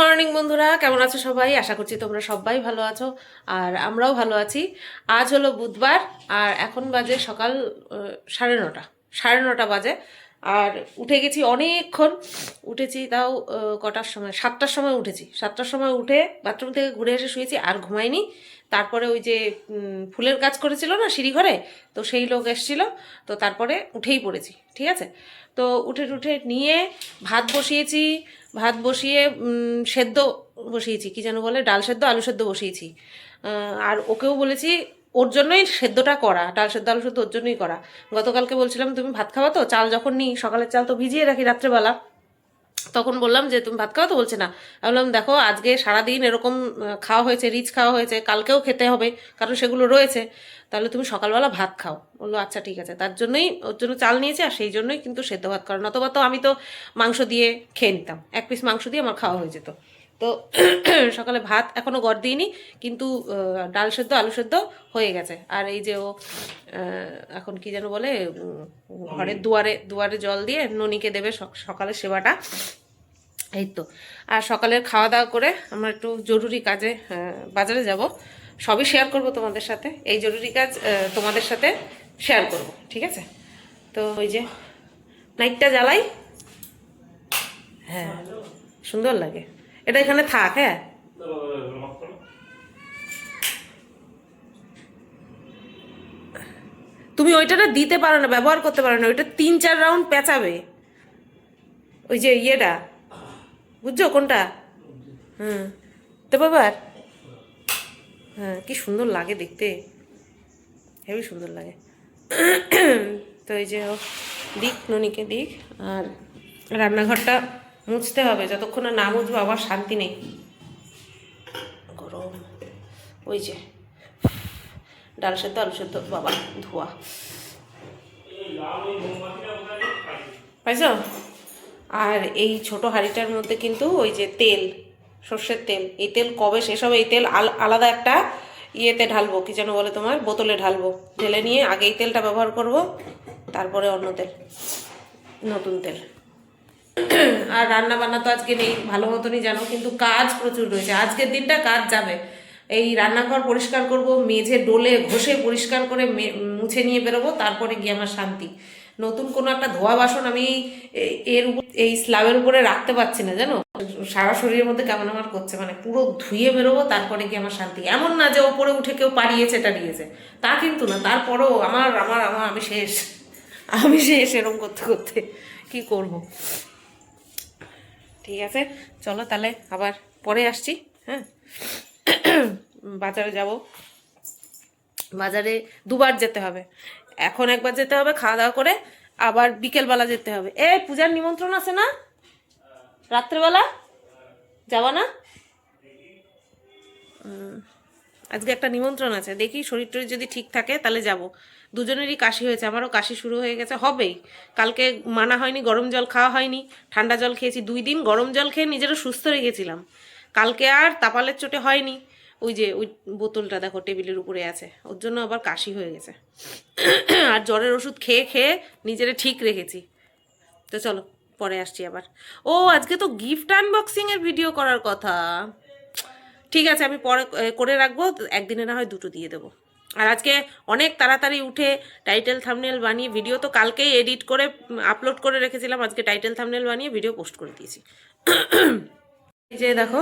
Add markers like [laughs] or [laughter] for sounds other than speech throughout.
Morning বন্ধুরা, কেমন আছো সবাই? আশা করছি তোমরা সবাই ভালো আছো আর আমরাও ভালো আছি। আজ হলো বুধবার আর এখন বাজে সকাল সাড়ে নটা সাড়ে নটা বাজে। আর উঠে গেছি অনেকক্ষণ, উঠেছি তাও কটার সময়, সাতটার সময় উঠেছি। সাতটার সময় উঠে বাথরুম থেকে ঘুরে এসে শুয়েছি, আর ঘুমাইনি। তারপরে ওই যে ফুলের কাজ করেছিল না সিঁড়ি ঘরে তো সেই লোক এসেছিল, তো তারপরে উঠেই পড়েছি, ঠিক আছে? তো উঠে উঠে নিয়ে ভাত বসিয়েছি ভাত বসিয়ে সেদ্ধ বসিয়েছি, কি যেন বলে, ডাল সেদ্ধ, আলু সেদ্ধ বসিয়েছি। আর ওকেও বলেছি, ওর জন্যই সেদ্ধটা করা, ডাল সেদ্ধ, আলু সেদ্ধ ওর জন্যই করা। গতকালকে বলছিলাম, তুমি ভাত খাওয়া তো? চাল যখন নিই, সকালের চাল তো ভিজিয়ে রাখি রাত্রেবেলা। তখন বললাম যে, তুমি ভাত খাওয়া তো বলছে, না। বললাম, দেখো, আজকে সারাদিন এরকম খাওয়া হয়েছে, রিচ খাওয়া হয়েছে, কালকেও খেতে হবে, কারণ সেগুলো রয়েছে। তাহলে তুমি সকালবেলা ভাত খাও। বলল আচ্ছা ঠিক আছে। তার জন্যই, ওর জন্য চাল নিয়েছে, আর সেই জন্যই কিন্তু সেদ্ধ ভাত করা অথবা তো আমি তো মাংস দিয়ে খেয়ে নিতাম। এক পিস মাংস দিয়ে আমার খাওয়া হয়ে যেত। তো [clears throat] সকালে ভাত এখনও গড় দিইনি কিন্তু ডাল সেদ্ধ আলু সেদ্ধ হয়ে গেছে। আর এই যে ও এখন কি যেন বলে ঘরের দুয়ারে দুয়ারে জল দিয়ে ননিকে দেবে সক- সকালের সেবাটা। এই তো। আর সকালের খাওয়া দাওয়া করে আমরা একটু জরুরি কাজে বাজারে যাব। সবই শেয়ার করব তোমাদের সাথে। এই জরুরি কাজ তোমাদের সাথে শেয়ার করব ঠিক আছে? তো ওই যে নাইটটা জ্বালাই। হ্যাঁ সুন্দর লাগে। এটা এখানে থাক হ্যাঁ? তুমি ওইটাটা দিতে পারো না, ব্যবহার করতে পারো না, ওইটা তিন, চার রাউন্ড পেঁচাবে। ওই যে ইয়েটা, বুঝছ কোনটা? হুম। তো বাবার হ্যাঁ কি সুন্দর লাগে দেখতে। হেবি সুন্দর লাগে। তো এই যে দিক, ননিকে দিক, আর রান্নাঘরটা মুছতে হবে, যতক্ষণ না মুছবো আবার শান্তি নেই। গরম। ওই যে, ডাল সেদ্ধ, আলু সেদ্ধ, বাবা, ধোয়া। পাইছ? আর এই ছোট হাঁড়িটার মধ্যে কিন্তু ওই যে তেল, সর্ষের তেল। এই তেল কবে শেষ হবে? এই তেল আল- আলাদা একটা ইয়েতে ঢালবো, কি যেন বলে তোমার? বোতলে ঢালবো। ঢেলে নিয়ে আগে এই তেলটা ব্যবহার করব, তারপরে অন্য তেল, নতুন তেল। [clears throat] আর রান্না বান্না তো আজকে নেই, ভালো মতনই জানো, কিন্তু কাজ প্রচুর রয়েছে। আজকের দিনটা কাজ যাবে। এই রান্নাঘর পরিষ্কার করব, মেঝে ডোলে ঘষে পরিষ্কার করে মুছে নিয়ে বেরোবো, তারপরে গিয়ে আমার শান্তি। নতুন কোনো একটা ধোয়া বাসন আমি এর উপর, এই স্ল্যাবের উপরে রাখতে পারছি না, জানো? সারা শরীরের মধ্যে কেমন আমার করছে মানে পুরো ধুয়ে বেরোবো, তারপরে গিয়ে আমার শান্তি। এমন না যে ওপরে উঠে কেউ পারিয়েছে টারিয়েছে তা কিন্তু না, তারপরেও আমার আমার আমার, আমি শেষ। আমি শেষ এরকম করতে করতে। কি করব? ঠিক আছে? চলো তাহলে আবার পরে আসছি হ্যাঁ? বাজারে যাব। বাজারে দুবার যেতে হবে। এখন একবার যেতে হবে খাওয়া দাওয়া করে, আবার বিকেলবেলা যেতে হবে। এ, পূজার নিমন্ত্রণ আছে না? রাত্রেবেলা? যাবা না? আজকে একটা নিমন্ত্রণ আছে। দেখি শরীর টরীর যদি ঠিক থাকে, তাহলে যাব। দুজনেরই কাশি হয়েছে, আমারও কাশি শুরু হয়ে গেছে, হবেই। কালকে মানা হয়নি, গরম জল খাওয়া হয়নি, ঠান্ডা জল খেয়েছি, দুই দিন গরম জল খেয়ে নিজেরও সুস্থ রেখেছিলাম। কালকে আর তাপালের চোটে হয়নি, ওই যে, ওই বোতলটা দেখো টেবিলের উপরে আছে, ওর জন্য আবার কাশি হয়ে গেছে। আর জ্বরের ওষুধ খেয়ে খেয়ে নিজেরা ঠিক রেখেছি। তো চলো, পরে আসছি আবার। ও, আজকে তো গিফট আনবক্সিং এর ভিডিও করার কথা। ঠিক আছে, আমি পরে করে রাখব, একদিনে না হয় দুটো দিয়ে দেবো। আর আজকে অনেক তাড়াতাড়ি উঠে টাইটেল থামনেল বানিয়ে ভিডিও তো কালকেই এডিট করে আপলোড করে রেখেছিলাম, আজকে টাইটেল থামনেল বানিয়ে ভিডিও পোস্ট করে দিয়েছি। এই যে দেখো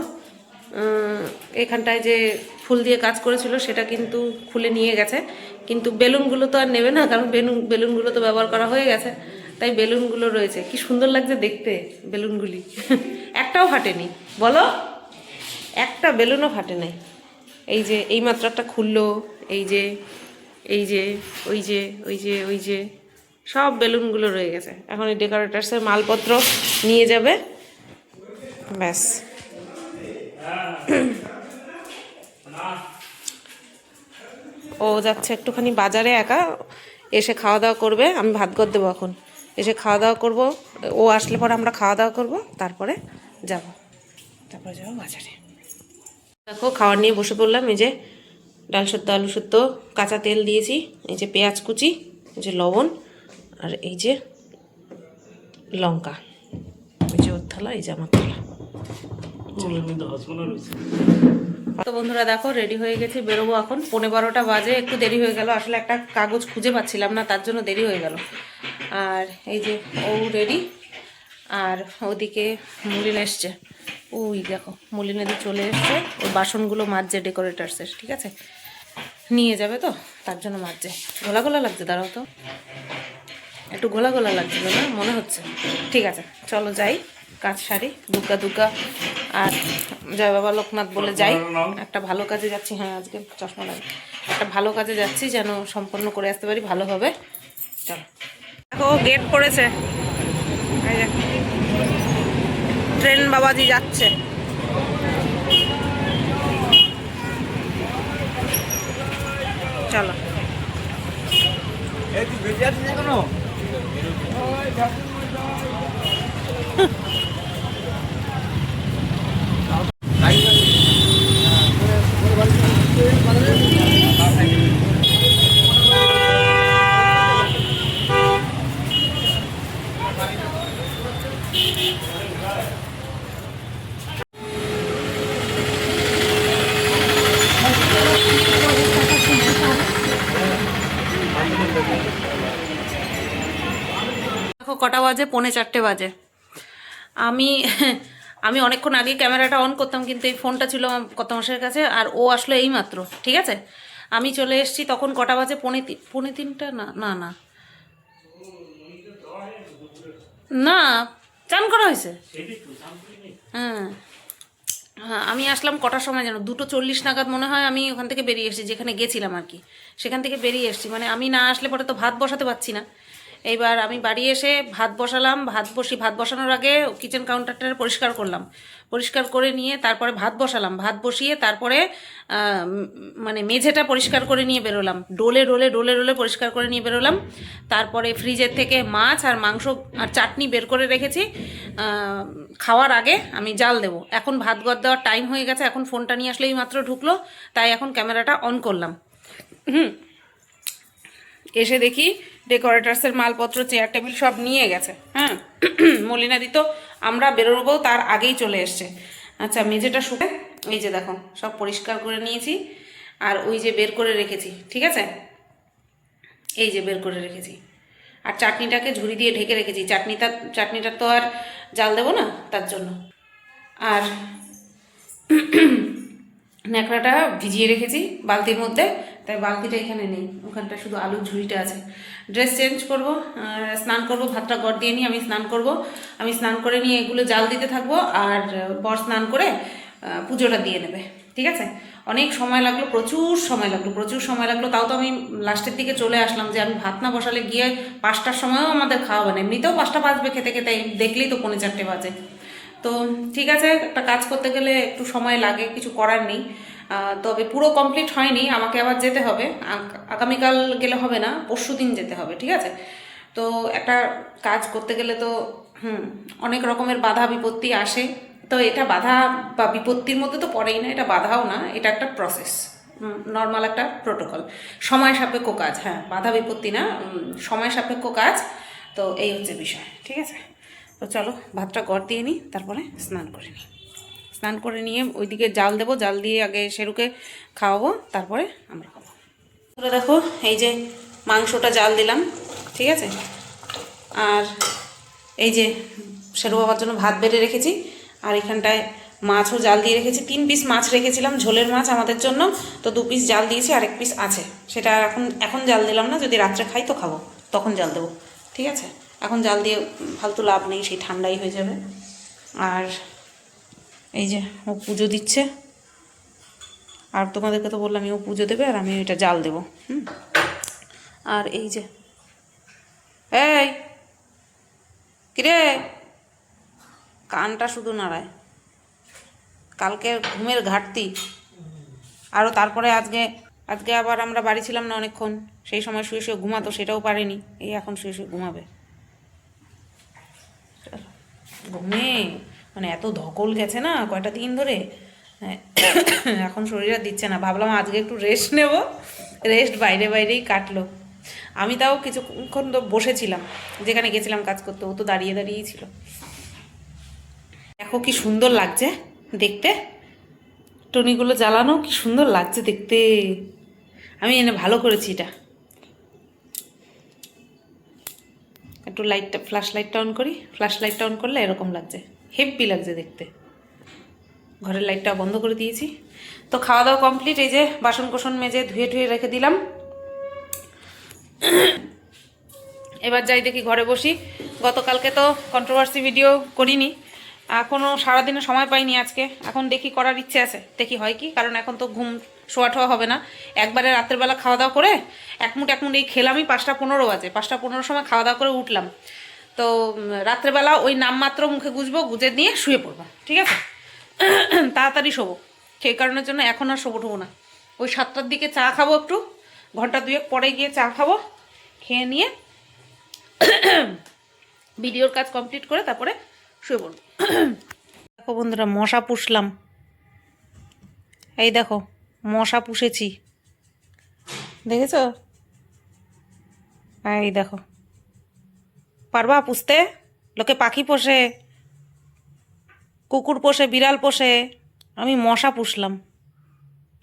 এখানটায় যে ফুল দিয়ে কাজ করেছিল, সেটা কিন্তু খুলে নিয়ে গেছে। কিন্তু বেলুনগুলো তো আর নেবে না, কারণ বেলুন, বেলুনগুলো তো ব্যবহার করা হয়ে গেছে। তাই বেলুনগুলো রয়েছে। কি সুন্দর লাগছে দেখতে বেলুনগুলি। [laughs] একটাও ফাটেনি। বলো? একটা বেলুনও ফাটে নাই। এই যে, এই মাত্র একটা খুললো। এই যে এই যে, ওই যে ওই যে ওই যে, সব বেলুনগুলো রয়ে গেছে। এখন এই ডেকোরেটার্সের মালপত্র নিয়ে যাবে। ব্যাস। ও যাচ্ছে একটুখানি বাজারে একা, এসে খাওয়া দাওয়া করবে। আমি ভাত করে দেবো এখন। এসে খাওয়া দাওয়া করব। ও আসলে পরে আমরা খাওয়া দাওয়া করব, তারপরে যাব। তারপরে যাব বাজারে। দেখো, খাওয়ার নিয়ে বসে পড়লাম, এই যে ডাল সত্য আলু সত্য কাঁচা তেল দিয়েছি এই যে পেঁয়াজ কুচি এই যে লবণ আর এই যে লঙ্কা। এই যে ওর থালা এই যে আমার থালা। তো বন্ধুরা দেখো রেডি হয়ে গেছি বেরোবো এখন। পনেরো বারোটা বাজে একটু দেরি হয়ে গেল। আসলে একটা কাগজ খুঁজে পাচ্ছিলাম না তার জন্য দেরি হয়ে গেল। আর এই যে ও রেডি আর ওদিকে মুলিন এসছে ওই দেখো মুলিনেদি চলে এসছে। ওই বাসনগুলো মাজছে ডেকোরেটার্সের ঠিক আছে? নিয়ে যাবে তো তার জন্য মাজছে। গোলা গোলা লাগছে দাঁড়াও তো। একটু গোলা গোলা লাগছিল না মনে হচ্ছে। ঠিক আছে চলো যাই কাজ সারি দুর্গা দুর্গা আর জয় বাবা লোকনাথ বলে যাই। একটা ভালো কাজে যাচ্ছি হ্যাঁ আজকে চশমা লাগে একটা ভালো কাজে যাচ্ছি যেন সম্পন্ন করে আসতে পারি ভালোভাবে চলো। দেখো গেট পড়েছে। ট্রেন বাবাজি যাচ্ছে। চলো। দেখো [laughs] কটা বাজে, পৌনে চারটে বাজে। আমি আমি অনেকক্ষণ আগে ক্যামেরাটা অন করতাম, কিন্তু এই ফোনটা ছিল কত মাসের কাছে, আর ও আসলো এই মাত্র ঠিক আছে? আমি চলে এসেছি তখন কটা বাজে? পৌনে তিন পৌনে তিনটা? না না না। না, চান করা হয়েছে? হ্যাঁ। হ্যাঁ আমি আসলাম কটার সময় যেন? দুটো চল্লিশ নাগাদ মনে হয় আমি ওখান থেকে বেরিয়ে এসেছি, যেখানে গেছিলাম আর কি। সেখান থেকে বেরিয়ে এসেছি। মানে আমি না আসলে পরে তো ভাত বসাতে পারছি না। এইবার আমি বাড়ি এসে ভাত বসালাম, ভাত বসি, ভাত বসানোর আগে কিচেন কাউন্টারটা পরিষ্কার করলাম। পরিষ্কার করে নিয়ে তারপরে ভাত বসালাম। ভাত বসিয়ে তারপরে মানে মেঝেটা পরিষ্কার করে নিয়ে বেরোলাম। ডোলে ডোলে ডোলে ডোলে পরিষ্কার করে নিয়ে বেরোলাম। তারপরে ফ্রিজের থেকে মাছ আর মাংস আর চাটনি বের করে রেখেছি। খাওয়ার আগে আমি জাল দেবো। এখন ভাত গদ দেওয়ার টাইম হয়ে গেছে। এখন ফোনটা নিয়ে আসলেই মাত্র ঢুকলো। তাই এখন ক্যামেরাটা অন করলাম। হুম। এসে দেখি ডেকোরেটার্সের মালপত্র চেয়ার টেবিল সব নিয়ে গেছে হ্যাঁ? [clears throat] মলিনাদি তো আমরা বেরোবো, তার আগেই চলে এসছে। আচ্ছা মেঝেটা শুকে, এই যে দেখো, সব পরিষ্কার করে নিয়েছি, আর ওই যে বের করে রেখেছি, ঠিক আছে? এই যে বের করে রেখেছি। আর চাটনিটাকে ঝুড়ি দিয়ে ঢেকে রেখেছি, চাটনিটা চাটনিটা তো আর জাল দেবো না, তার জন্য। আর [clears throat] ন্যাকড়াটা ভিজিয়ে রেখেছি, বালতির মধ্যে তাই বালতিটা এখানে নেই, ওখানটা শুধু আলুর ঝুড়িটা আছে। ড্রেস চেঞ্জ করব স্নান করব, ভাতটা গড় দিয়ে নিয়ে আমি স্নান করব। আমি স্নান করে নিয়ে এগুলো জাল দিতে থাকব, আর বর স্নান করে পুজোটা দিয়ে নেবে, ঠিক আছে? অনেক সময় লাগল, প্রচুর সময় লাগল, প্রচুর সময় লাগল, তাও তো আমি লাস্টের দিকে চলে আসলাম যে আমি ভাত না বসালে গিয়ে পাঁচটার সময়ও আমাদের খাওয়া হবে এমনিতেও পাঁচটা বাজবে খেতে খেতে দেখলেই তো পৌনে চারটে বাজে। তো ঠিক আছে, একটা কাজ করতে গেলে একটু সময় লাগে, কিছু করার নেই। তবে পুরো কমপ্লিট হয়নি, আমাকে আবার যেতে হবে। আগামীকাল গেলে হবে না, পরশু দিন যেতে হবে, ঠিক আছে? তো একটা কাজ করতে গেলে তো, হুম, অনেক রকমের বাধা বিপত্তি আসে। তো এটা বাধা বা বিপত্তির মধ্যে তো পড়েই না, এটা বাধাও না, এটা একটা প্রসেস নর্মাল একটা প্রোটোকল সময় সাপেক্ষ কাজ হ্যাঁ বাধা বিপত্তি না সময় সাপেক্ষ কাজ। তো এই হচ্ছে বিষয়, ঠিক আছে? তো চলো, ভাতটা গড় দিয়ে নিই, তারপরে স্নান করে নিই। স্নান করে নিয়ে ওইদিকে জাল দেবো, জাল দিয়ে আগে সেরুকে খাওয়াবো, তারপরে আমরা খাব। তাহলে দেখো, এই যে মাংসটা জাল দিলাম, ঠিক আছে? আর এই যে সেরু বাবার জন্য ভাত বেড়ে রেখেছি, আর এখানটায় মাছও জাল দিয়ে রেখেছি। তিন পিস মাছ রেখেছিলাম, ঝোলের মাছ আমাদের জন্য, তো দু পিস জাল দিয়েছি আর এক পিস আছে। সেটা এখন এখন জাল দিলাম না, যদি রাত্রে খাই তো খাব, তখন জাল দেবো, ঠিক আছে? এখন জাল দিয়ে ফালতু লাভ নেই, সেই ঠান্ডাই হয়ে যাবে। আর এই যে, ও পুজো দিচ্ছে। আর তোমাদেরকে তো বললাম ও পুজো দেবে, আর আমি এটা জাল দেবো। হুম। আর এই যে, এই, কিরে? কানটা শুধু নাড়ায়। কালকে ঘুমের ঘাটতি। আরও তারপরে আজকে আজকে আবার আমরা বাড়ি ছিলাম না অনেকক্ষণ। সেই সময় শুয়ে শুয়ে ঘুমাতো, সেটাও পারেনি। এই এখন শুয়ে শুয়ে ঘুমাবে। ঘুমে মানে এত ধকল গেছে না কয়টা দিন ধরে? হ্যাঁ, এখন শরীর আর দিচ্ছে না। ভাবলাম আজকে একটু রেস্ট নেব। রেস্ট বাইরে বাইরেই কাটলো। আমি তাও কিছুক্ষণ তো বসেছিলাম যেখানে গেছিলাম কাজ করতে। ও তো দাঁড়িয়ে দাঁড়িয়েই ছিল। দেখো কি সুন্দর লাগছে দেখতে। টনিগুলো জ্বালানো কি সুন্দর লাগছে দেখতে। আমি এনে ভালো করেছি এটা। একটু লাইটটা ফ্ল্যাশ লাইটটা অন করি। ফ্ল্যাশ লাইটটা অন করলে এরকম লাগছে। হেভি লাগছে দেখতে। ঘরের লাইটটা বন্ধ করে দিয়েছি। তো খাওয়া দাওয়া কমপ্লিট এই যে বাসন কোসন মেজে ধুয়ে ধুয়ে রেখে দিলাম। এবার যাই দেখি ঘরে বসি। গতকালকে তো কন্ট্রোভার্সি ভিডিও করিনি। এখনও সারাদিনে সময় পাইনি আজকে। এখন দেখি করার ইচ্ছে আছে। দেখি হয় কি? কারণ এখন তো ঘুম শোয়া ঠোয়া হবে না। একবারে রাত্রেবেলা খাওয়া দাওয়া করে এক মুঠ এক মুঠ এই খেলামই পাঁচটা পনেরো বাজে। পাঁচটা পনেরো সময় খাওয়া দাওয়া করে উঠলাম। তো রাত্রেবেলা ওই নামমাত্র মুখে গুজবো, গুজে নিয়ে শুয়ে পড়ব, ঠিক আছে? [clears throat] তাড়াতাড়ি শোবো। সেই কারণের জন্য এখন আর শোবো না। ওই সাতটার দিকে চা খাব একটু, ঘণ্টা দুয়েক পরে গিয়ে চা খাব, খেয়ে নিয়ে [clears throat] ভিডিওর কাজ কমপ্লিট করে তারপরে শুয়ে পড়ব। [clears throat] দেখো বন্ধুরা, মশা পুষলাম। এই দেখো, মশা পুষেছি। দেখেছ? এই দেখো। পারবা পুষতে? লোকে পাখি পোষে, কুকুর পোষে, বিড়াল পোষে, আমি মশা পুষলাম।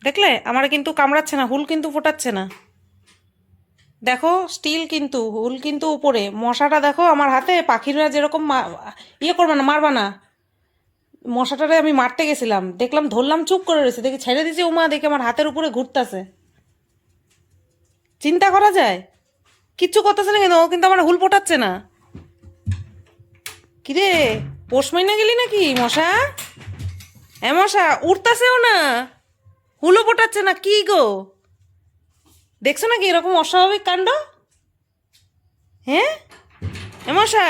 দেখলে? আমার কিন্তু কামড়াচ্ছে না, হুল কিন্তু ফোটাচ্ছে না। দেখো, স্টিল কিন্তু, হুল কিন্তু উপরে। মশাটা দেখো, আমার হাতে পাখিরা যেরকম ইয়ে করবে না, মারবা না। মশাটারে আমি মারতে গেছিলাম। দেখলাম, ধরলাম, চুপ করে রয়েছে। দেখি, ছেড়ে দিয়েছে উমা, দেখে আমার হাতের উপরে ঘুরতেছে। চিন্তা করা যায়? কিচ্ছু করতেছে না কিন্তু, ও কিন্তু আমার হুল ফোটাচ্ছে না। কিরে, পোষ মাইনা গেলি নাকি, মশা? এ মশা উঠতাছেও না। হুলো ফোটাচ্ছে না, কি গো? দেখছ নাকি এরকম অস্বাভাবিক কাণ্ড? হ্যাঁ এ মশা?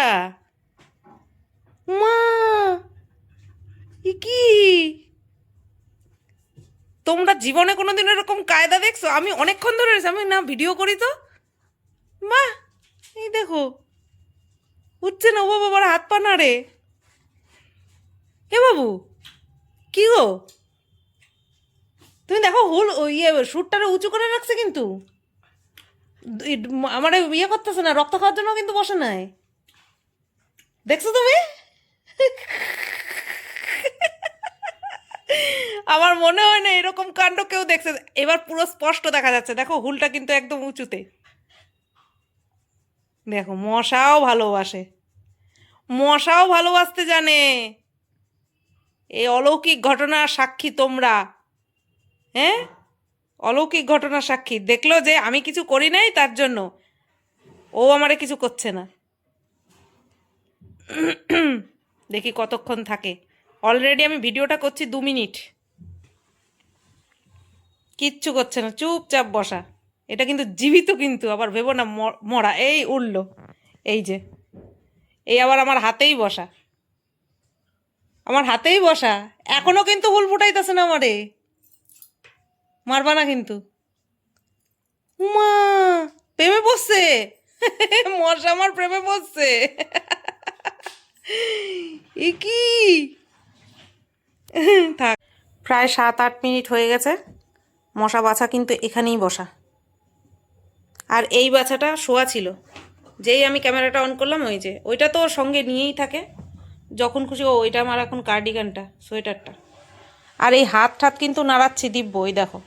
মা কি? তোমরা জীবনে কোনোদিন এরকম কায়দা দেখছ? আমি অনেকক্ষণ ধরে আমি না ভিডিও করি তো? বাহ এই দেখো। উঠছে না, ও বাবার হাত পা নাড়ে। হে বাবু, কি গো? তুমি দেখো, হুল ইয়ে সুটটারে উঁচু করে রাখছে কিন্তু। আমার ইয়ে করতেছে না, রক্ত খাওয়ার জন্য কিন্তু বসে নাই। দেখছ তুমি? আমার মনে হয় না এরকম কাণ্ড কেউ দেখছে। এবার পুরো স্পষ্ট দেখা যাচ্ছে। দেখো, হুলটা কিন্তু একদম উঁচুতে। দেখো, মশাও ভালোবাসে। মশাও ভালোবাসতে জানে। এই অলৌকিক ঘটনার সাক্ষী তোমরা। হ্যাঁ? অলৌকিক ঘটনার সাক্ষী। দেখল যে আমি কিছু করি নাই তার জন্য। ও আমারে কিছু করছে না। দেখি কতক্ষণ থাকে। অলরেডি আমি ভিডিওটা করছি দু মিনিট। কিচ্ছু করছে না। চুপচাপ বসা। এটা কিন্তু জীবিত কিন্তু। আবার ভেবো না মরা। এই উঠল এই যে। এই আবার আমার হাতেই বসা। আমার হাতেই বসা। এখনও কিন্তু হুল ফুটাইতেছে না আমারে। মারবা না কিন্তু। উমা, প্রেমে বসছে মশা আমার প্রেমে বসছে এ কি? থাক। প্রায় সাত, আট মিনিট হয়ে গেছে। মশা বাছা কিন্তু এখানেই বসা। আর এই বাছাটা শোয়া ছিল। যেই আমি ক্যামেরাটা অন করলাম, ওই যে, ওইটা তো ওর সঙ্গে নিয়েই থাকে। যখন খুশি, ও, ওইটা আমার এখন কার্ডিগানটা সোয়েটারটা। আর এই হাত ঠাত কিন্তু নাড়াচ্ছি দিব্য, ওই দেখো।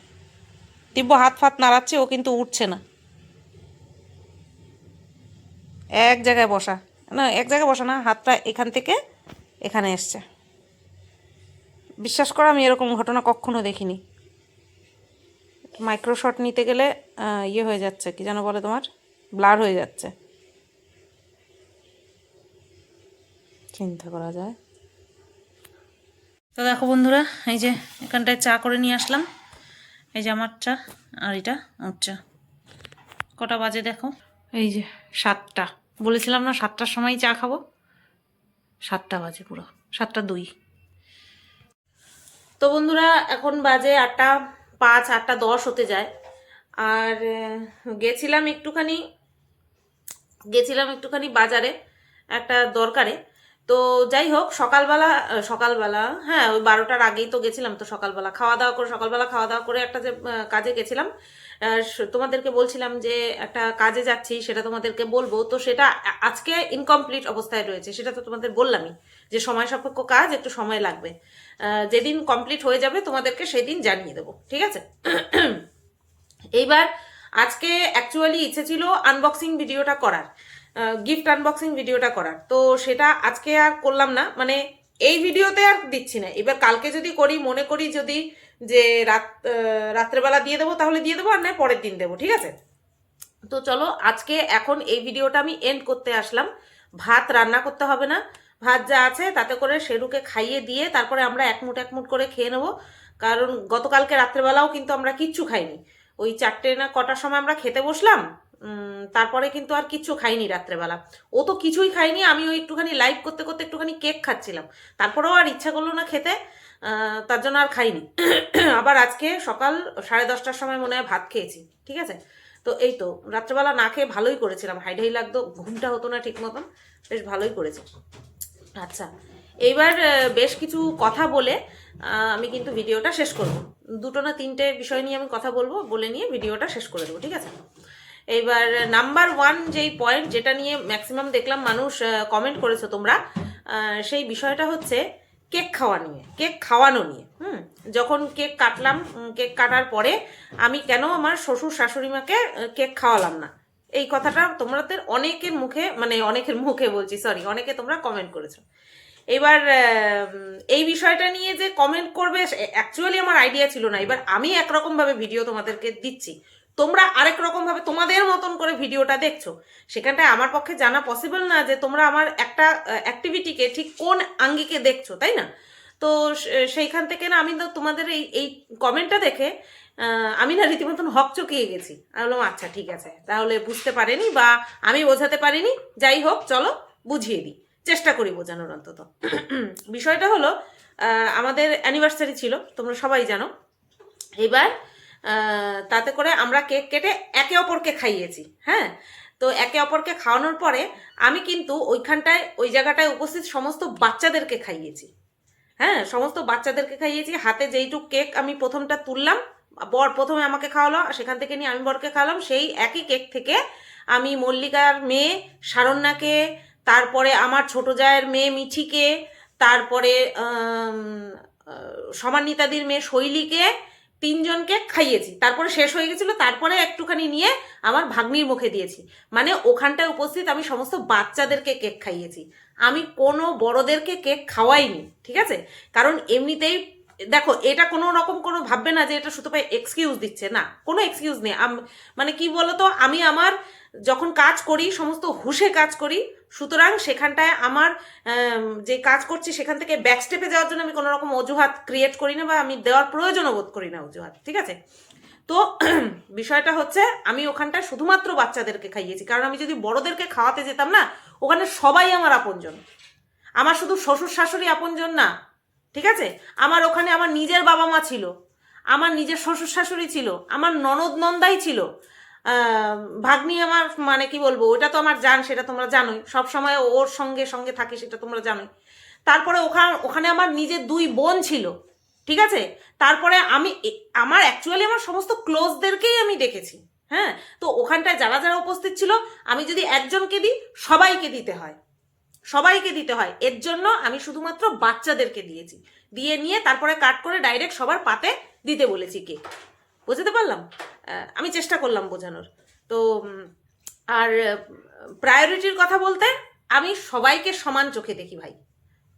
দিব্য হাত ফাত নাড়াচ্ছে, ও কিন্তু উঠছে না। এক জায়গায় বসা। না, এক জায়গায় বসা না, হাতটা এখান থেকে এখানে এসছে। বিশ্বাস করো, আমি এরকম ঘটনা কখনো দেখিনি। মাইক্রোশট নিতে গেলে ইয়ে হয়ে যাচ্ছে, কি যেন বলে তোমার? ব্লার হয়ে যাচ্ছে। চিন্তা করা যায়। তো দেখো বন্ধুরা, এই যে এখানটায় চা করে নিয়ে আসলাম। এই যে আমার চা আর এটা ওর চা। কটা বাজে দেখো? এই যে সাতটা। বলেছিলাম না সাতটার সময় চা খাব? সাতটা বাজে পুরো, সাতটা দুই। তো বন্ধুরা, এখন বাজে আটটা পাঁচ, আটটা দশ হতে যায়। আর গেছিলাম একটুখানি গেছিলাম একটুখানি বাজারে, একটা দরকারে। তো যাই হোক, সকালবেলা সকালবেলা হ্যাঁ ওই বারোটার আগেই তো গেছিলাম তো সকালবেলা। খাওয়া দাওয়া করে, সকালবেলা খাওয়া দাওয়া করে একটা যে কাজে গেছিলাম তোমাদেরকে বলছিলাম যে, একটা কাজে যাচ্ছি, সেটা তোমাদেরকে বলব। তো সেটা আজকে ইনকমপ্লিট অবস্থায় রয়েছে, সেটা তো তোমাদের বললামই, যে সময় সাপেক্ষ কাজ, একটু সময় লাগবে। যেদিন কমপ্লিট হয়ে যাবে, তোমাদেরকে সেদিন জানিয়ে দেবো, ঠিক আছে? [clears throat] এইবার আজকে অ্যাকচুয়ালি ইচ্ছে ছিল আনবক্সিং ভিডিওটা করার। গিফট আনবক্সিং ভিডিওটা করার। তো সেটা আজকে আর করলাম না। মানে এই ভিডিওতে আর দিচ্ছি না। এবার কালকে যদি করি, মনে করি যদি যে রাত রাত্রেবেলা দিয়ে দেবো, তাহলে দিয়ে দেবো, আর নয় পরের দিন দেবো, ঠিক আছে? তো চলো, আজকে এখন এই ভিডিওটা আমি এন্ড করতে আসলাম। ভাত রান্না করতে হবে না। ভাত যা আছে, তাতে করে সেরুকে খাইয়ে দিয়ে তারপরে আমরা এক মুঠ এক মুঠ করে খেয়ে নেব। কারণ গতকালকে রাত্রেবেলাও কিন্তু আমরা কিচ্ছু খাইনি। ওই চারটে না কটার সময় আমরা খেতে বসলাম। তারপরে কিন্তু আর কিচ্ছু খাইনি রাত্রেবেলা। ও তো কিছুই খাইনি, আমি ওই একটুখানি লাইভ করতে করতে একটুখানি কেক খাচ্ছিলাম। তারপরেও আর ইচ্ছা করল না খেতে তার জন্য আর খাইনি। [clears throat] আবার আজকে সকাল সাড়ে দশটার সময় মনে হয় ভাত খেয়েছি, ঠিক আছে? তো এই তো, রাত্রেবেলা না খেয়ে ভালোই করেছিলাম। হাইডাই লাগতো, ঘুমটা হতো না ঠিক মতন, বেশ ভালোই করেছি। আচ্ছা এইবার বেশ কিছু কথা বলে আমি কিন্তু ভিডিওটা শেষ করব। দুটো না তিনটে বিষয় নিয়ে আমি কথা বলব, বলে নিয়ে ভিডিওটা শেষ করে দেবো, ঠিক আছে? এইবার নাম্বার ওয়ান যেই পয়েন্ট যেটা নিয়ে ম্যাক্সিমাম দেখলাম মানুষ কমেন্ট করেছ তোমরা সেই বিষয়টা হচ্ছে কেক খাওয়া নিয়ে কেক খাওয়ানো নিয়ে, হুম? যখন কেক কাটলাম কেক কাটার পরে আমি কেন আমার শ্বশুর শাশুড়ি মাকে কেক খাওয়ালাম না? এই কথাটা তোমাদের অনেকের মুখে মানে অনেকের মুখে বলছি সরি অনেকে তোমরা কমেন্ট করেছ। এবার এই বিষয়টা নিয়ে যে কমেন্ট করবে অ্যাকচুয়ালি আমার আইডিয়া ছিল না। এবার আমি একরকম ভাবে ভিডিও তোমাদেরকে দিচ্ছি। তোমরা আরেক রকম ভাবে তোমাদের মতন করে ভিডিওটা দেখছ। সেখানটায় আমার পক্ষে জানা পসিবল না যে তোমরা আমার একটা অ্যাক্টিভিটিকে ঠিক কোন আঙ্গিকে দেখছ, তাই না? তো সেইখান থেকে না আমি তো তোমাদের এই এই কমেন্টটা দেখে আমি না রীতিমতন হক চকিয়ে গেছি। আমি বললাম আচ্ছা ঠিক আছে। তাহলে বুঝতে পারেনি বা আমি বোঝাতে পারিনি। যাই হোক, চলো, বুঝিয়ে দিই। চেষ্টা করি বোঝানোর অন্তত। বিষয়টা হলো আমাদের অ্যানিভার্সারি ছিল, তোমরা সবাই জানো। এবার তাতে করে আমরা কেক কেটে একে অপরকে খাইয়েছি হ্যাঁ? তো একে অপরকে খাওয়ানোর পরে আমি কিন্তু ওইখানটায়, ওই জায়গাটায় উপস্থিত সমস্ত বাচ্চাদেরকে খাইয়েছি হ্যাঁ? সমস্ত বাচ্চাদেরকে খাইয়েছি, হাতে যেইটুক কেক আমি প্রথমটা তুললাম, বর প্রথমে আমাকে খাওয়ালো সেখান থেকে নিয়ে আমি বরকে খাওয়ালাম, সেই একই কেক থেকে আমি মল্লিকার মেয়ে সারণ্যাকে তারপরে আমার ছোট জায়ের মেয়ে মিঠিকে, তারপরে সমান্বিতাদির মেয়ে শৈলীকে তিনজনকে খাইয়েছি। তারপরে শেষ হয়ে গেছিল, তারপরে একটুখানি নিয়ে আমার ভাগ্নির মুখে দিয়েছি। মানে ওখানটায় উপস্থিত আমি সমস্ত বাচ্চাদেরকে কেক খাইয়েছি। আমি কোনো বড়দেরকে কেক খাওয়াইনি, ঠিক আছে? কারণ এমনিতেই, দেখো, এটা কোনো রকম কোনো ভাববে না যে এটা শুধু পাই এক্সকিউজ দিচ্ছে, না। কোনো এক্সকিউজ নেই। মানে কি বলতো, আমি আমার যখন কাজ করি, সমস্ত হুশে কাজ করি সুতরাং সেখানটায় আমার যে কাজ করছি সেখান থেকে ব্যাক স্টেপে যাওয়ার জন্য আমি কোনো রকম অজুহাত ক্রিয়েট করি না বা আমি দেওয়ার প্রয়োজনও বোধ করি না অজুহাত, ঠিক আছে? তো [clears throat] বিষয়টা হচ্ছে আমি ওখানটায় শুধুমাত্র বাচ্চাদেরকে খাইয়েছি। কারণ আমি যদি বড়দেরকে খাওয়াতে যেতাম না, ওখানে সবাই আমার আপনজন। আমার শুধু শ্বশুর শাশুড়ি আপনজন না, ঠিক আছে? আমার ওখানে আমার নিজের বাবা মা ছিল, আমার নিজের শ্বশুর শাশুড়ি ছিল, আমার ননদ নন্দাই ছিল ভাগ্নি আমার মানে কি বলব, ওটা তো আমার জান, সেটা তোমরা জানোই। সব সময় ওর সঙ্গে সঙ্গে থাকে, সেটা তোমরা জানোই। তারপরে ওখানে ওখানে আমার নিজের দুই বোন ছিল, ঠিক আছে? তারপরে আমি আমার অ্যাকচুয়ালি আমার সমস্ত ক্লোজদেরকেই আমি ডেকেছি হ্যাঁ? তো ওখানটায় যারা যারা উপস্থিত ছিল, আমি যদি একজনকে দিই, সবাইকে দিতে হয়। সবাইকে দিতে হয়। এর জন্য আমি শুধুমাত্র বাচ্চাদেরকে দিয়েছি। দিয়ে নিয়ে তারপরে কাট করে ডাইরেক্ট সবার পাতে দিতে বলেছি কেক বুঝতে পারলাম? আমি চেষ্টা করলাম বোঝানোর। তো আর প্রায়োরিটির কথা বলতে আমি সবাইকে সমান চোখে দেখি ভাই।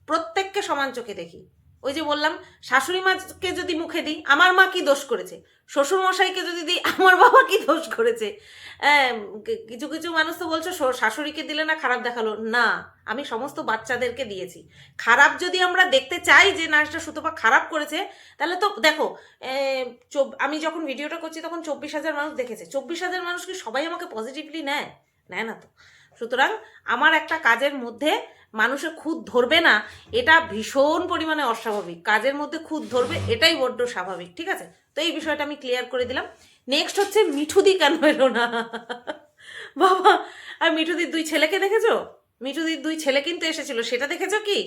প্রত্যেককে সমান চোখে দেখি। ওই যে বললাম, শাশুড়ি মাকে যদি মুখে দিই, আমার মা কি দোষ করেছে? শ্বশুর মশাইকে যদি দিই, আমার বাবা কি দোষ করেছে? কিছু কিছু মানুষ তো বলছো, "শ- শাশুড়িকে দিলে না খারাপ দেখাল। না, আমি সমস্ত বাচ্চাদেরকে দিয়েছি। খারাপ যদি আমরা দেখতে চাই যে নাচটা সুতপা খারাপ করেছে, তাহলে তো দেখো আমি যখন ভিডিওটা করছি তখন চব্বিশ হাজার মানুষ দেখেছে। চব্বিশ হাজার মানুষ কি সবাই আমাকে পজিটিভলি নেয়? নেয় না তো। সুতরাং আমার একটা কাজের মধ্যে মানুষের খুদ ধরবে না, এটা ভীষণ পরিমাণে অস্বাভাবিক। কাজের মধ্যে খুদ ধরবে, এটাই বড্ড স্বাভাবিক, ঠিক আছে? তো এই বিষয়টা আমি ক্লিয়ার করে দিলাম। নেক্সট হচ্ছে মিঠুদি কেন এলো না? বাবা, আর মিঠুদির দুই ছেলেকে দেখেছ? মিঠুদির দুই ছেলে কিন্তু এসেছিল। সেটা দেখেছ কি?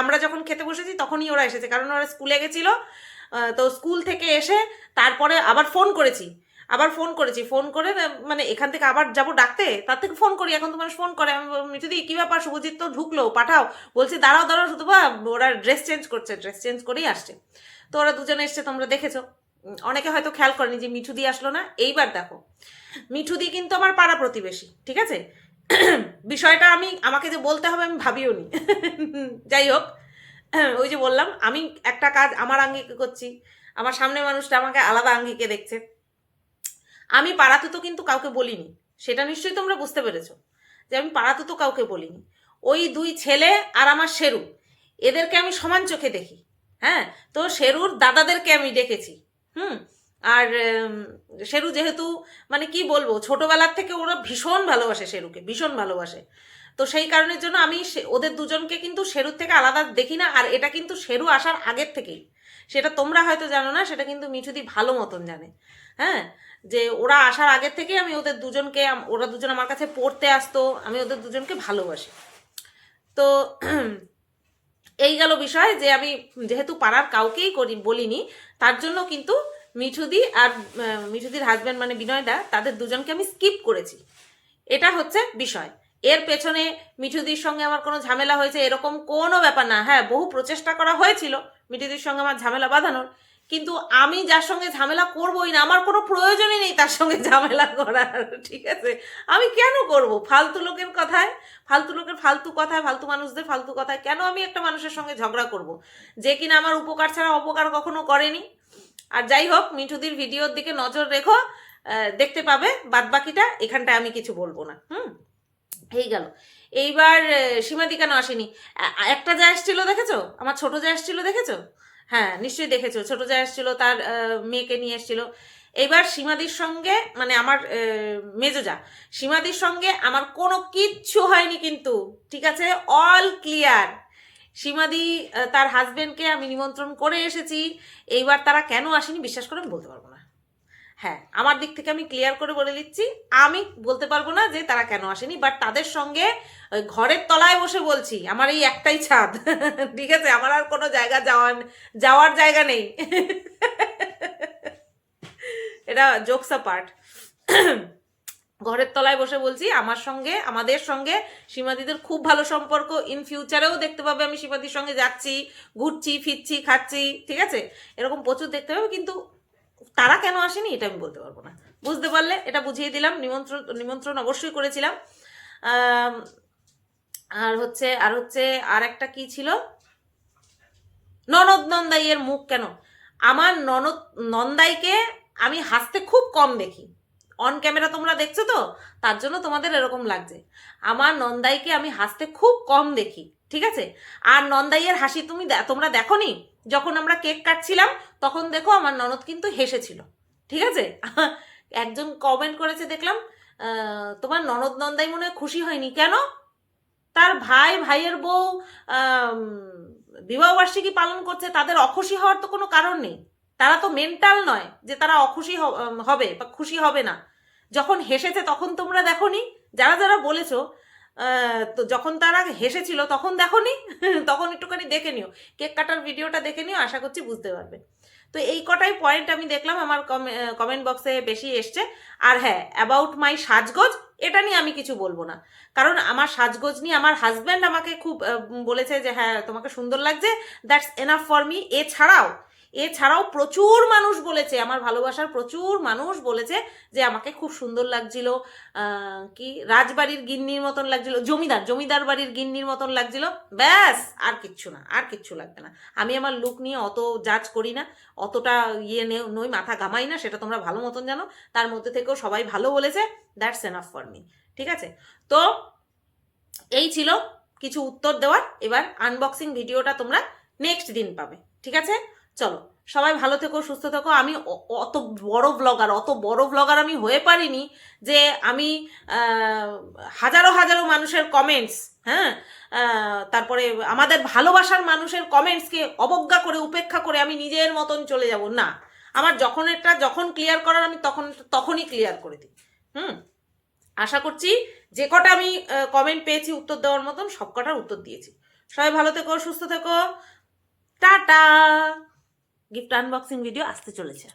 আমরা যখন খেতে বসেছি তখনই ওরা এসেছে, কারণ ওরা স্কুলে গেছিল তো স্কুল থেকে এসে তারপরে আবার ফোন করেছি। আবার ফোন করেছি ফোন করে মানে এখান থেকে আবার যাব ডাকতে, তার থেকে ফোন করি, এখন তো মানুষ ফোন করে, আমি মিঠুদি, কি ব্যাপার? শুভজিৎ তো ঢুকলো, পাঠাও। বলছি, দাঁড়াও দাঁড়াও, শুধু বা, ওরা ড্রেস চেঞ্জ করছে ড্রেস চেঞ্জ করেই আসছে। তো ওরা দুজনে এসছে, তোমরা দেখেছ। অনেকে হয়তো খেয়াল করেনি যে মিঠুদি আসলো না। এইবার দেখো মিঠু দি কিন্তু আমার পাড়া প্রতিবেশী, ঠিক আছে? [clears throat] বিষয়টা আমি, আমাকে যে বলতে হবে, আমি ভাবিও নি। [laughs] যাই হোক, [clears throat] ওই যে বললাম, আমি একটা কাজ, আমার আঙ্গিকে করছি। আমার সামনে মানুষটা আমাকে আলাদা আঙ্গিকে দেখছে। আমি পাড়াতে তো কিন্তু কাউকে বলিনি। সেটা নিশ্চয়ই তোমরা বুঝতে পেরেছ যে আমি পাড়াতে তো কাউকে বলিনি। ওই দুই ছেলে আর আমার শেরু, এদেরকে আমি সমান চোখে দেখি। হ্যাঁ তো শেরুর দাদাদেরকে আমি ডেকেছি। হুম, আর শেরু যেহেতু মানে কি বলব, ছোটবেলার থেকে ওরা ভীষণ ভালোবাসে শেরুকে, ভীষণ ভালোবাসে। তো সেই কারণের জন্য আমি ওদের দুজনকে কিন্তু শেরুর থেকে আলাদা দেখি না, আর এটা কিন্তু শেরু আসার আগের থেকেই। সেটা তোমরা হয়তো জানো না, সেটা কিন্তু মিঠুদি ভালো মতন জানে। হ্যাঁ যে ওরা আসার আগের থেকেই আমি ওদের দুজনকে, ওরা দুজন আমার কাছে পড়তে আসতো, আমি ওদের দুজনকে ভালোবাসি। তো [clears throat] এই গেল বিষয় যে আমি যেহেতু পাড়ার কাউকেই করি, বলিনি, তার জন্য কিন্তু মিঠুদি আর মিঠুদির হাজব্যান্ড মানে বিনয়দা, তাদের দুজনকে আমি স্কিপ করেছি। এটা হচ্ছে বিষয়। এর পেছনে মিঠুদির সঙ্গে আমার কোনো ঝামেলা হয়েছে, এরকম কোনো ব্যাপার না। হ্যাঁ বহু প্রচেষ্টা করা হয়েছিল মিঠুদির সঙ্গে আমার ঝামেলা বাঁধানোর কিন্তু আমি যার সঙ্গে ঝামেলা করবোই না, আমার কোনো প্রয়োজনই নেই তার সঙ্গে ঝামেলা করার, ঠিক আছে? আমি কেন করব? ফালতু লোকের কথায়, ফালতু লোকের ফালতু কথায়, ফালতু মানুষদের ফালতু কথায় কেন আমি একটা মানুষের সঙ্গে ঝগড়া করব? যে কিনা আমার উপকার ছাড়া অপকার কখনো করেনি। আর যাই হোক, মিঠুদির ভিডিওর দিকে নজর রেখো দেখতে পাবে, বাদবাকিটা এখানটায় আমি কিছু বলব না, হুম? এই গেল। এইবার সীমাদি কেন আসেনি একটা যা এসছিল দেখেছ? আমার ছোট যা এসছিল দেখেছ? হ্যাঁ নিশ্চয়ই দেখেছ। ছোট যা এসছিল তার মেয়েকে নিয়ে এসছিল। এবার সীমাদির সঙ্গে মানে আমার আহ, মেজো যা সীমাদির সঙ্গে আমার কোনো কিচ্ছু হয়নি কিন্তু ঠিক আছে? অল ক্লিয়ার সীমাদি তার হাজবেন্ডকে আমি নিমন্ত্রণ করে এসেছি। এইবার তারা কেন আসেনি বিশ্বাস করে আমি বলতে পারব হ্যাঁ আমার দিক থেকে আমি ক্লিয়ার করে বলে দিচ্ছি। আমি বলতে পারব না যে তারা কেন আসেনি বাট তাদের সঙ্গে ঘরের তলায় বসে বলছি, আমার এই একটাই ছাদ। [laughs] ঠিক আছে, আমার আর কোনো জায়গা যাওয়ার যাওয়ার জায়গা নেই। [laughs] এটা জোকসা পার্ট [clears throat] ঘরের তলায় বসে বলছি, আমার সঙ্গে, আমাদের সঙ্গে সীমাদিদের খুব ভালো সম্পর্ক। ইন ফিউচারেও দেখতে পাবে আমি সীমাদির সঙ্গে যাচ্ছি, ঘুরছি, ফিরছি, খাচ্ছি, ঠিক আছে? এরকম প্রচুর দেখতে পাবে, কিন্তু তারা কেন আসেনি এটা আমি বলতে পারব না। বুঝতে পারলে এটা বুঝিয়ে দিলাম, নিমন্ত্রণ নিমন্ত্রণ অবশ্যই করেছিলাম। আর হচ্ছে আর হচ্ছে, আর একটা কি ছিল? ননদ নন্দাইয়ের মুখ কেন? আমার ননদ নন্দাইকে আমি হাসতে খুব কম দেখি। অন ক্যামেরা তোমরা দেখছ তো? তার জন্য তোমাদের এরকম লাগছে। আমার নন্দাইকে আমি হাসতে খুব কম দেখি। ঠিক আছে? আর নন্দাইয়ের হাসি তুমি তোমরা দেখোনি? যখন আমরা কেক কাটছিলাম, তখন দেখো আমার ননদ কিন্তু হেসেছিল। ঠিক আছে? [laughs] একজন কমেন্ট করেছে, দেখলাম তোমার ননদ নন্দাই মনে হয় খুশি হয়নি। কেন? তার ভাই, ভাইয়ের বউ বিবাহবার্ষিকী পালন করছে, তাদের অখুশি হওয়ার তো কোনো কারণ নেই। তারা তো মেন্টাল নয় যে তারা অখুশি হবে বা খুশি হবে না। যখন হেসেছে, তখন তোমরা দেখোনি? যারা যারা বলেছ তো যখন তারা হেসেছিল, তখন দেখোনি? [laughs] তখন একটুখানি দেখে নিও। কেক কাটার ভিডিওটা দেখে নিও, আশা করছি বুঝতে পারবে। তো এই কটাই পয়েন্ট আমি দেখলাম, আমার কমেন্ট বক্সে বেশি এসছে। আর হ্যাঁ অ্যাবাউট মাই সাজগোজ, এটা নিয়ে আমি কিছু বলব না। কারণ আমার সাজগোজ নিয়ে আমার হাজব্যান্ড আমাকে খুব বলেছে যে হ্যাঁ তোমাকে সুন্দর লাগছে দ্যাটস এনাফ ফর মি এছাড়াও এছাড়াও প্রচুর মানুষ বলেছে, আমার ভালোবাসার প্রচুর মানুষ বলেছে যে আমাকে খুব সুন্দর লাগছিল কি রাজবাড়ির গিন্নির মতন লাগছিল, জমিদার জমিদার বাড়ির গিন্নির মতন লাগছিল, ব্যাস, আর কিচ্ছু না, আর কিচ্ছু লাগবে না। আমি আমার লুক নিয়ে অত জাজ করি না, অতটা ইয়ে নই, মাথা ঘামাই না, সেটা তোমরা ভালো মতন জানো, তার মধ্যে থেকেও সবাই ভালো বলেছে দ্যাটস এনাফ ফর মি ঠিক আছে? তো এই ছিল কিছু উত্তর দেওয়ার, এবার আনবক্সিং ভিডিওটা তোমরা নেক্সট দিন পাবে, ঠিক আছে? চলো, সবাই ভালো থেকো, সুস্থ থেকো। আমি অত বড় ব্লগার অত বড় ব্লগার আমি হয়ে পারিনি যে আমি হাজারো হাজারো মানুষের কমেন্টস হ্যাঁ? তারপরে আমাদের ভালোবাসার মানুষের কমেন্টসকে অবজ্ঞা করে, উপেক্ষা করে আমি নিজের মতন চলে যাব। না, আমার যখন এটা যখন ক্লিয়ার করার আমি তখন, তখনই ক্লিয়ার করে দিই। হুম? আশা করছি যে কটা আমি কমেন্ট পেয়েছি, উত্তর দেওয়ার মতন সব কটার উত্তর দিয়েছি। সবাই ভালো থেকো, সুস্থ থেকো। টাটা! গিফট আনবক্সিং ভিডিও আসতে চলেছে।